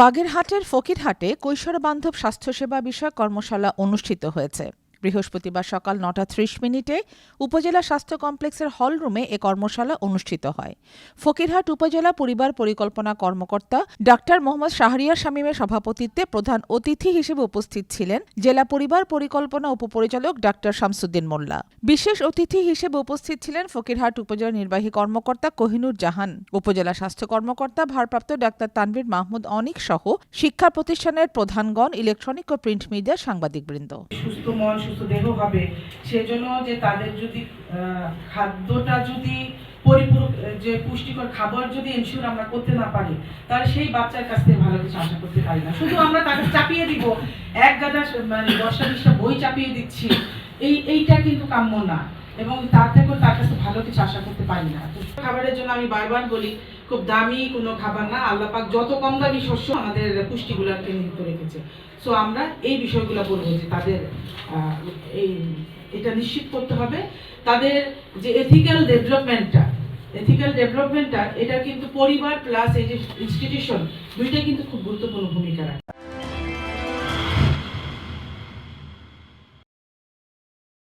বাগেরহাটের ফকিরহাটে কৈশোর বান্ধব স্বাস্থ্যসেবা বিষয়ক কর্মশালা অনুষ্ঠিত হয়েছে। বৃহস্পতিবার সকাল নটা ত্রিশ মিনিটে উপজেলা স্বাস্থ্য কমপ্লেক্সের হল রুমে এ কর্মশালা অনুষ্ঠিত হয়। ফকিরহাট উপজেলা পরিবার পরিকল্পনা কর্মকর্তা ডাক্তার মোহাম্মদ শাহরিয়ার শামীমের সভাপতিত্বে প্রধান অতিথি হিসেবে উপস্থিত ছিলেন জেলা পরিবার পরিকল্পনা উপপরিচালক ডাক্তার শামসুদ্দিন মোল্লা। বিশেষ অতিথি হিসেবে উপস্থিত ছিলেন ফকিরহাট উপজেলা নির্বাহী কর্মকর্তা কোহিনুর জাহান, উপজেলা স্বাস্থ্য কর্মকর্তা ভারপ্রাপ্ত ডাক্তার তানভীর মাহমুদ অনিক সহ শিক্ষা প্রতিষ্ঠানের প্রধানগণ, ইলেকট্রনিক ও প্রিন্ট মিডিয়ার সাংবাদিকবৃন্দ। সুস্থ মন সুস্থ দেহ হবে। সেজন্য যে তাদের যদি খাদ্যটা যদি পরিপূরক, যে পুষ্টিকর খাবার যদি এনশিওর আমরা করতে না পারি, তাহলে সেই বাচ্চার কাছ থেকে ভালো কিছু আশা করতে পারি না। শুধু আমরা তাকে চাপিয়ে দিব। এক গাদা মানে দশটা বিশটা বই চাপিয়ে দিচ্ছি। এই, এইটা কিন্তু কাম্য না। এবং তার থেকেও তার কাছে ভালো কিছু আশা করতে পারি না। খাবারের জন্য আমি বারবার বলি খুব দামি কোনো খাবার না আল্লাপাক যত কম দামি শস্য আমাদের পুষ্টিগুলোকে নিহিত রেখেছে। সো আমরা এই বিষয়গুলো বলব যে তাদের এই, এটা নিশ্চিত করতে হবে। তাদের যে এথিক্যাল ডেভেলপমেন্টটা এথিক্যাল ডেভেলপমেন্টটা এটা কিন্তু পরিবার প্লাস এই যে ইনস্টিটিউশন দুইটাই কিন্তু খুব গুরুত্বপূর্ণ